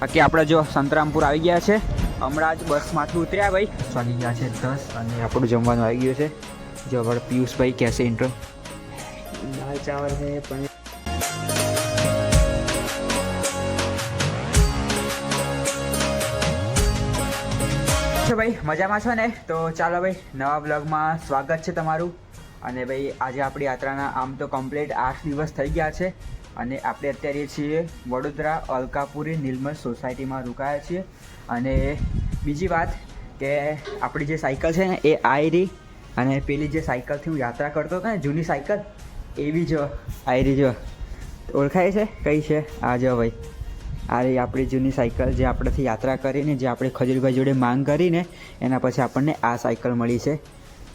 બાકી આપણે જો સંતરામપુર આવી ગયા છે. હમણાં જ બસમાંથી ઉતર્યા ભાઈ. ચાલી ગયા છે દસ અને આપણું જમવાનું આવી ગયું છે. જો હવે પિયુષભાઈ કહેશે ઇન્ટ્રો દાળ ચાવલ છે પનીર. છો ભાઈ મજામાં છો ને? તો ચાલો ભાઈ નવા બ્લોગમાં સ્વાગત છે તમારું. અને ભાઈ આજે આપણી યાત્રાના આમ તો કમ્પ્લીટ આઠ દિવસ થઈ ગયા છે. અને આપણે અત્યારે છીએ વડોદરા અલકાપુરી નિર્મલ સોસાયટીમાં રોકાયા છીએ. અને બીજી વાત કે આપણી જે સાયકલ છે ને, એ આયરી અને પેલી જે સાયકલથી હું યાત્રા કરતો હતો ને, જૂની સાયકલ, એવી જો આયરી જો ઓળખાય છે? કઈ છે? આ જો ભાઈ. આ રહી આપણી જૂની સાયકલ જે આપણેથી યાત્રા કરીને, જે આપણે ખજૂરભાઈ જોડે માંગ કરીને, એના પછી આપણને આ સાયકલ મળી છે.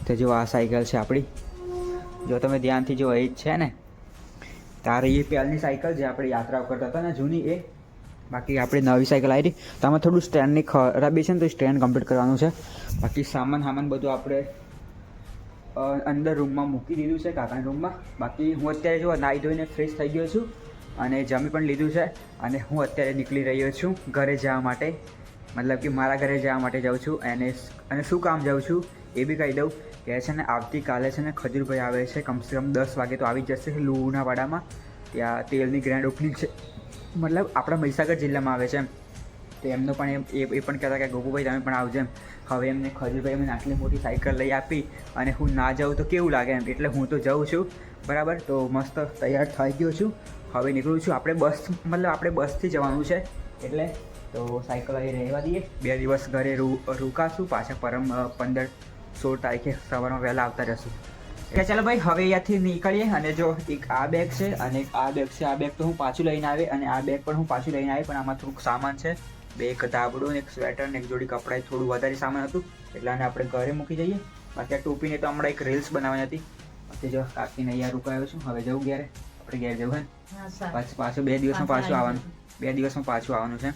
તો જો આ સાયકલ છે આપણી. જો તમે ધ્યાનથી જો એ જ છે ને તારે એ પહેલની સાયકલ જે આપણે યાત્રા કરતા હતા ને જૂની એ, બાકી આપણી નવી સાયકલ આવી હતી. તો આમાં થોડું સ્ટેન્ડની ખરાબી છે ને તો સ્ટેન્ડ કમ્પ્લીટ કરવાનું છે. બાકી સામાન સામાન બધું આપણે અંદર રૂમમાં મૂકી દીધું છે, કાકાના રૂમમાં. બાકી હું અત્યારે જો નાહી ધોઈને ફ્રેશ થઈ ગયો છું અને જમી પણ લીધું છે અને હું અત્યારે નીકળી રહ્યો છું ઘરે જવા માટે. મતલબ કે મારા ઘરે જવા માટે જાઉં છું અને અને શું કામ જાઉં છું એ બી કહી દઉં કે છે ને આવતીકાલે છે ને ખજૂરભાઈ આવે છે કમસે કમ દસ વાગે તો આવી જશે લુણાવાડામાં. ત્યાં તેલની ગ્રેન્ડ ઓપનિંગ છે. મતલબ આપણા મહીસાગર જિલ્લામાં આવે છે એમ. તો એમનો પણ એ એ પણ કહેતા કે ગોપુભાઈ તમે પણ આવજો એમ. હવે એમને ખજૂરભાઈ મને આટલી મોટી સાયકલ લઈ આપી અને હું ના જાઉં તો કેવું લાગે એમ? એટલે હું તો જાઉં છું. બરાબર? તો મસ્ત તૈયાર થઈ ગયો છું. હવે નીકળું છું. આપણે બસ, મતલબ આપણે બસથી જવાનું છે. એટલે તો સાયકલ અહીં રહેવા દઈએ. બે દિવસ ઘરે રોકાશું પાછા પરમ પંદર સોળ તારીખે સવારમાં વહેલા આવતા રહેશું કે ચાલો ભાઈ હવે અહીંયાથી નીકળીએ અને જો એક આ બેગ છે અને એક આ બેગ છે. આ બેગ તો હું પાછું લઈને આવે અને આ બેગ પણ હું પાછું લઈને આવે પણ આમાં થોડુંક સામાન છે. બે એક ધાબડું એક સ્વેટર ને એક જોડી કપડાં થોડું વધારે સામાન હતું. એટલે આને આપણે ઘરે મૂકી જઈએ. બાકી આ ટોપીને તો હમણાં એક રીલ્સ બનાવવાની હતી. બાકી જો કાકીને અહીંયા રોકાયો છું. હવે જવું ઘરે. આપણે ઘેર જવું હે પાછું પાછું બે દિવસમાં પાછું આવવાનું. બે દિવસમાં પાછું આવવાનું છે.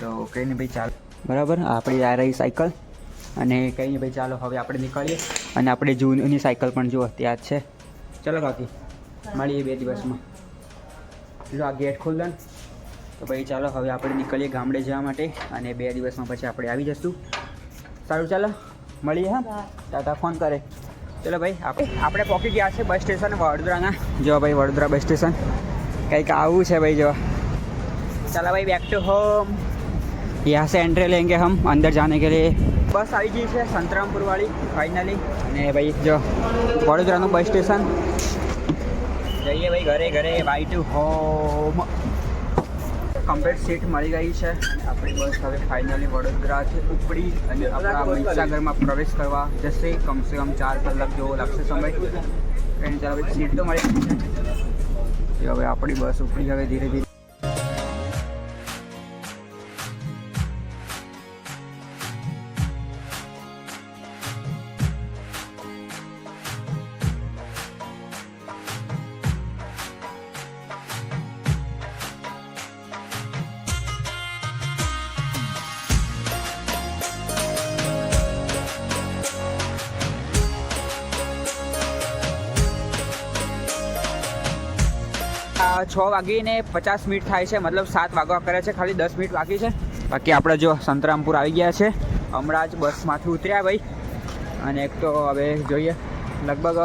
તો કંઈ નહીં ભાઈ ચાલો. બરાબર આપણી આ રહી સાયકલ. અને કંઈ નહીં ભાઈ ચાલો હવે આપણે નીકળીએ. અને આપણે જૂની સાયકલ પણ જો ત્યાં જ છે. ચલો કાકી મળીએ બે દિવસમાં. જો આ ગેટ ખોલ દે તો ભાઈ ચાલો હવે આપણે નીકળીએ ગામડે જવા માટે. અને બે દિવસમાં પછી આપણે આવી જશું. સારું ચાલો મળીએ હા. ટાટા ફોન કરે. ચલો ભાઈ આપણે આપણે પહોંચી ગયા છે બસ સ્ટેશન વડોદરાના. જો ભાઈ વડોદરા બસ સ્ટેશન. કંઈક આવું છે ભાઈ જો. चला भाई बैक टू होम यहाँ से एंट्री लेंगे हम अंदर जाने के लिए બસ આવી ગઈ છે સંતરામપુર વાળી ફાઇનલી અને ભાઈ જો વડોદરાનું બસ સ્ટેશન જઈએ ભાઈ ઘરે ઘરે bye to home complete seat મળી ગઈ છે અને આપણી બસ હવે ફાઇનલી વડોદરાથી ઉપડી અને આપણા મહીસાગરમાં પ્રવેશ કરવા જશે કમસે કમ ચાર કલાક જેવો લાગશે સમય કંઈ ચાલો ભાઈ સીટ તો મળી ગઈ છે હવે આપણી બસ ઉપડી હવે ધીરે ધીરે છ વાગીને પચાસ મિનિટ થાય છે, મતલબ સાત વાગવા કરે છે, ખાલી દસ મિનિટ બાકી છે. બાકી આપણે જો સંતરામપુર આવી ગયા છે, હમણાં જ બસમાંથી ઉતર્યા ભાઈ. અને એક તો હવે જોઈએ, લગભગ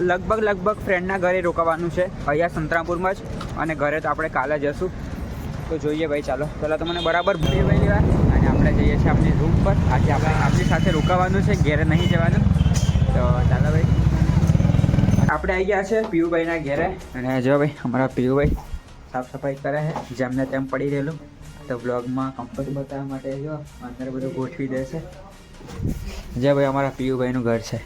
લગભગ લગભગ ફ્રેન્ડના ઘરે રોકાવાનું છે, અહીંયા સંતરામપુરમાં જ. અને ઘરે તો આપણે કાલે જશું તો જોઈએ ભાઈ, ચાલો. પહેલાં તો મને બરાબર ભૂલી ભાઈ લેવા અને આપણે જઈએ છીએ આપણી રૂમ પર. આજે આપણે આપણી સાથે રોકાવાનું છે, ઘેરે નહીં જવાનું. તો ચાલો આપણે આવી ગયા છે પીયુભાઈના ઘેરે. અને જો ભાઈ અમારા પીયુભાઈ સાફ સફાઈ કરે છે. જેમને તેમ પડી રહેલું. તો બ્લોગમાં કમ્ફર્ટ બતાવવા માટે જો અંદર બધું ગોઠવી દે છે. જે ભાઈ અમારા પીયુભાઈનું ઘર છે.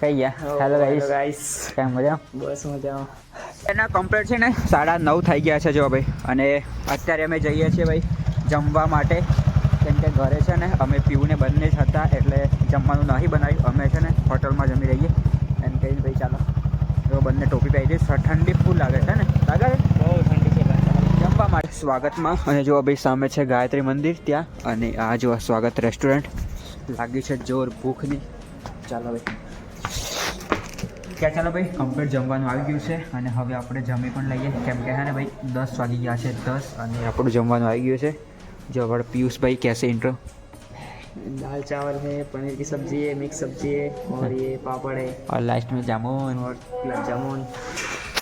કઈ ગયા? હેલો ગાઈસ ગાઈસ કેમ મજા બસ મજા એના કમ્પ્લીટ છે ને સાડા નવ થઈ ગયા છે જો ભાઈ. અને અત્યારે અમે જઈએ છીએ ભાઈ જમવા માટે. કેમ કે ઘરે છે ને અમે પીવુંને બંને જ હતા એટલે જમવાનું નહીં બનાવ્યું. અમે છે ને હોટલમાં જમી રહીએ એમ કહીને ભાઈ ચાલો. જો બંને ટોપી પહેરી દઈશ. ઠંડી ફૂલ લાગે છે ને? લાગે બહુ ઠંડી છે જમવા માટે. સ્વાગતમાં. અને જો ભાઈ સામે છે ગાયત્રી મંદિર ત્યાં. અને આ જો સ્વાગત રેસ્ટોરન્ટ. લાગી છે જોર ભૂખની. ચાલો ભાઈ. ક્યાં ચાલો ભાઈ? કમ્પ્લીટ જમવાનું આવી ગયું છે. અને હવે આપણે જમી પણ લઈએ. કેમ કે હે ને ભાઈ દસ વાગી ગયા છે દસ. અને આપણું જમવાનું આવી ગયું છે. જો આપણે પિયુષભાઈ કહેશે ઇન્ટ્રો दाल चावल है पनीर की सब्जी है मिक्स सब्जी है और ये पापड़ है और लास्ट में जामुन और गुलाब जामुन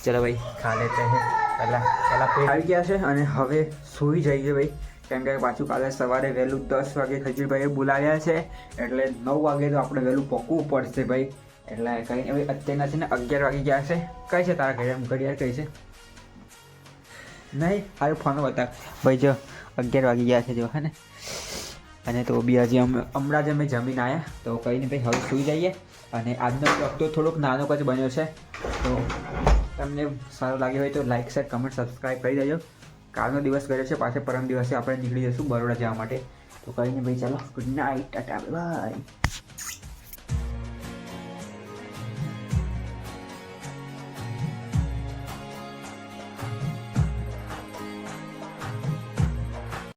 ચલો ભાઈ ખા લેતે હે પહેલાં પહેલાં પેટ આવી ગયા છે અને હવે સૂઈ જઈએ ભાઈ કેમ કે પાછું કાલે સવારે વહેલું દસ વાગે ખજૂરભાઈએ બોલાવ્યા છે એટલે નવ વાગે તો આપણે વહેલું પકવું પડશે ભાઈ એટલે કંઈ હવે અત્યારના છે ને અગિયાર વાગી ગયા છે કઈ છે તારા ઘરે એમ ઘડિયાળ કઈ છે નહીં હારું ફોન બતાવ ભાઈ જો અગિયાર વાગી ગયા છે જો હે ને અને તો બી હજી અમે હમણાં જ અમે જમીન આવ્યા તો કંઈ નહીં ભાઈ, હવે સૂઈ જઈએ. અને આજનો બ્લોગ તો થોડોક નાનો જ બન્યો છે. તો તમને સારું લાગ્યું હોય તો લાઇક શેર કમેન્ટ સબસ્ક્રાઈબ કરી દેજો. કાલનો દિવસ કર્યો છે પાછળ પરમ દિવસે આપણે નીકળી જઈશું બરોડા જવા માટે. તો કંઈ નહીં ભાઈ, ચાલો ગુડ નાઇટ ટાટા બાય